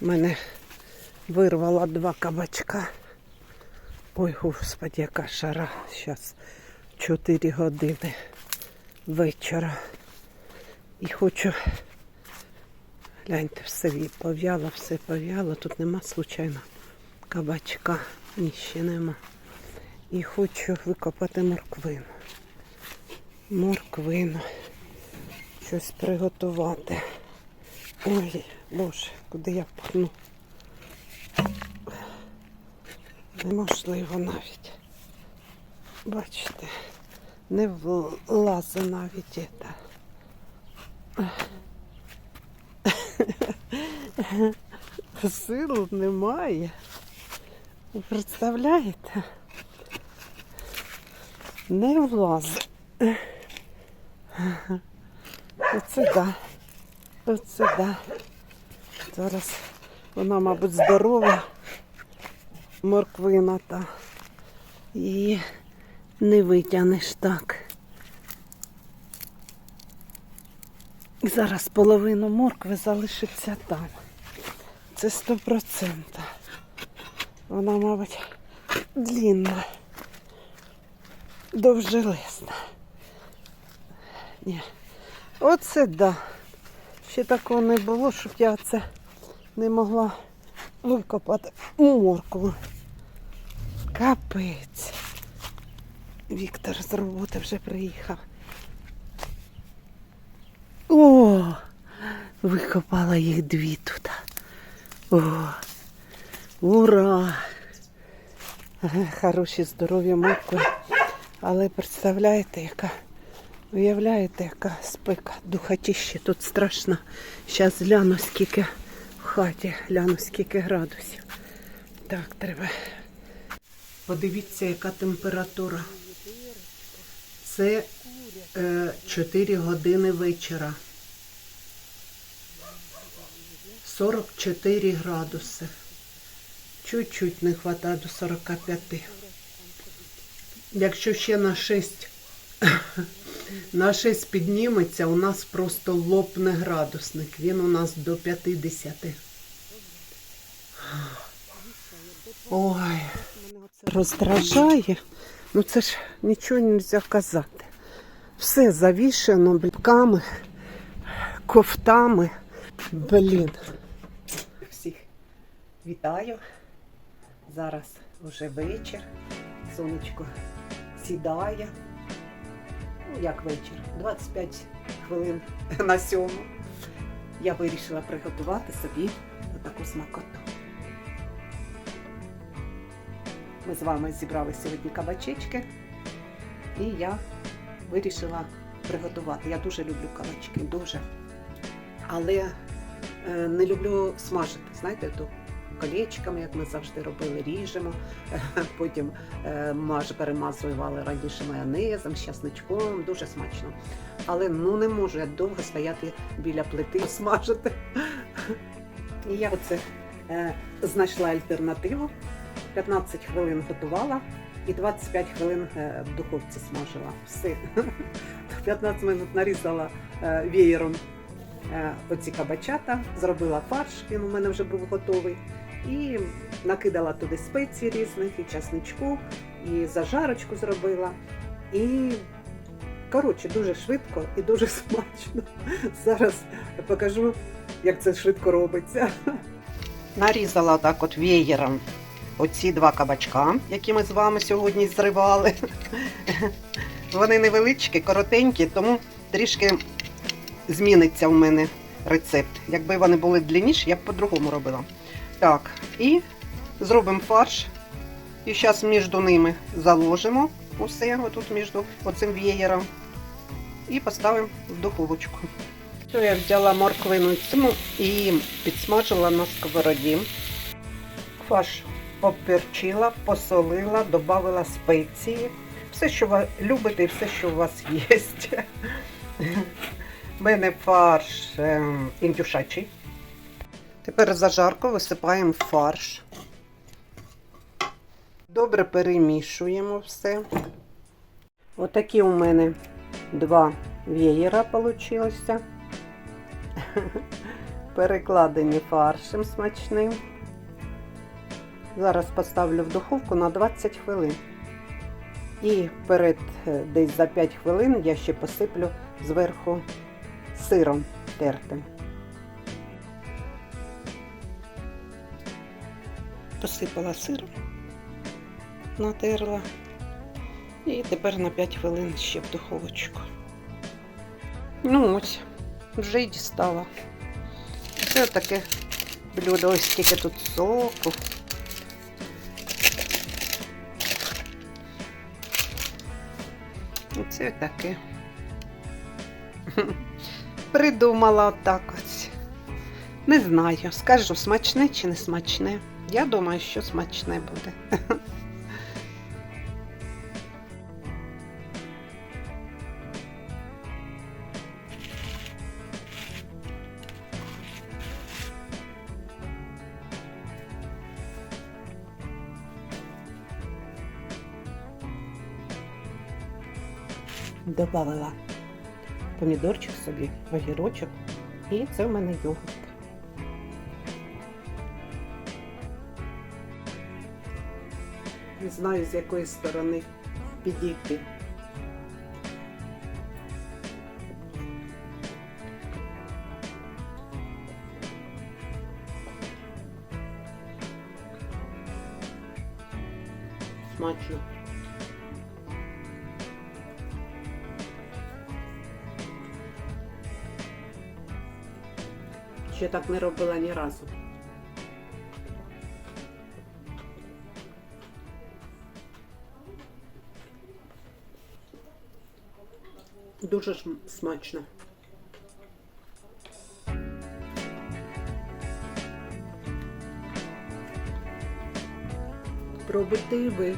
Мене вирвала два кабачка. Ой, господи, яка шара. Зараз 4 години вечора. І хочу. Гляньте, все пов'яло, все пов'яло. Тут нема случайно кабачка. Ні, ще нема. І хочу викопати морквину. Морквину. Щось приготувати. Ой, Боже, куди я пхну? Неможливо навіть. Бачите, не влазить навіть це. Сил немає. Ви представляєте? Не влазить. Оце да. Оце да. Зараз вона, мабуть, здорова, морквина та. І не витягнеш так. І зараз половину моркви залишиться там. Це сто процентів. Вона, мабуть, длінна, довжелезна. Ні. Оце да. Ще такого не було, щоб я це не могла викопати моркву. Капець. Віктор з роботи вже приїхав. О! Викопала їх дві тут. О! Ура! Хороші здорові моркви. Але представляєте, яка Уявляєте, яка спека, духотіще, тут страшно. Зараз гляну, скільки в хаті, гляну, скільки градусів. Так, треба. Подивіться, яка температура. Це е, 4 години вечора. 44 градуси. Чуть-чуть не вистачає до 45. Якщо ще на 6 на 6 підніметься, у нас просто лопне градусник. Він у нас до 50. Ой, роздражає. Ну це ж нічого не можна казати. Все завішено бліками, кофтами. Блін. Всіх вітаю. Зараз вже вечір. Сонечко сідає. Як вечір, 25 хвилин на сьому. Я вирішила приготувати собі таку смакоту. Ми з вами зібрали сьогодні кабачечки, і я вирішила приготувати. Я дуже люблю кабачки, дуже. Але е, не люблю смажити, знаєте, то колечками, як ми завжди робили, ріжемо. Потім е, маж перемазували раніше майонезом, з часничком, дуже смачно. Але ну не можу я довго стояти біля плити і смажити. І я оце е, знайшла альтернативу. 15 хвилин готувала і 25 хвилин е, в духовці смажила. Все. 15 минут нарізала веєром оці кабачата, зробила фарш, він у мене вже був готовий. І накидала туди спеції різних, і часничку, і зажарочку зробила. І, коротше, дуже швидко і дуже смачно. Зараз покажу, як це швидко робиться. Нарізала так от веєром оці два кабачка, які ми з вами сьогодні зривали. Вони невеличкі, коротенькі, тому трішки зміниться в мене рецепт. Якби вони були длинніші, я б по-другому робила. Так, і зробимо фарш. І зараз між ними заложимо усе отут між оцим веєром. І поставимо в духовочку. Я взяла морквину цьому і підсмажила на сковороді. Фарш поперчила, посолила, додала спеції. Все, що ви любите, все, що у вас є. У мене фарш ем, індюшачий. Тепер зажарку висипаємо фарш. Добре перемішуємо все. Отакі у мене два веєра вийшло. перекладені фаршем смачним. Зараз поставлю в духовку на 20 хвилин. І перед е, десь за 5 хвилин я ще посиплю зверху сиром тертим. Посипала сиром, натерла. І тепер на 5 хвилин ще в духовочку. Ну ось, вже й дістала. Це таке блюдо, ось скільки тут соку. Оце таке. Придумала отак ось. Не знаю, скажу, смачне чи не смачне. Я думаю, що смачне буде. Добавила помідорчик собі, огірочок. І це в мене йогурт. Не знаю, з якої сторони підійти. Смачно. Ще так не робила ні разу. Дуже смачно. Пробуйте ви.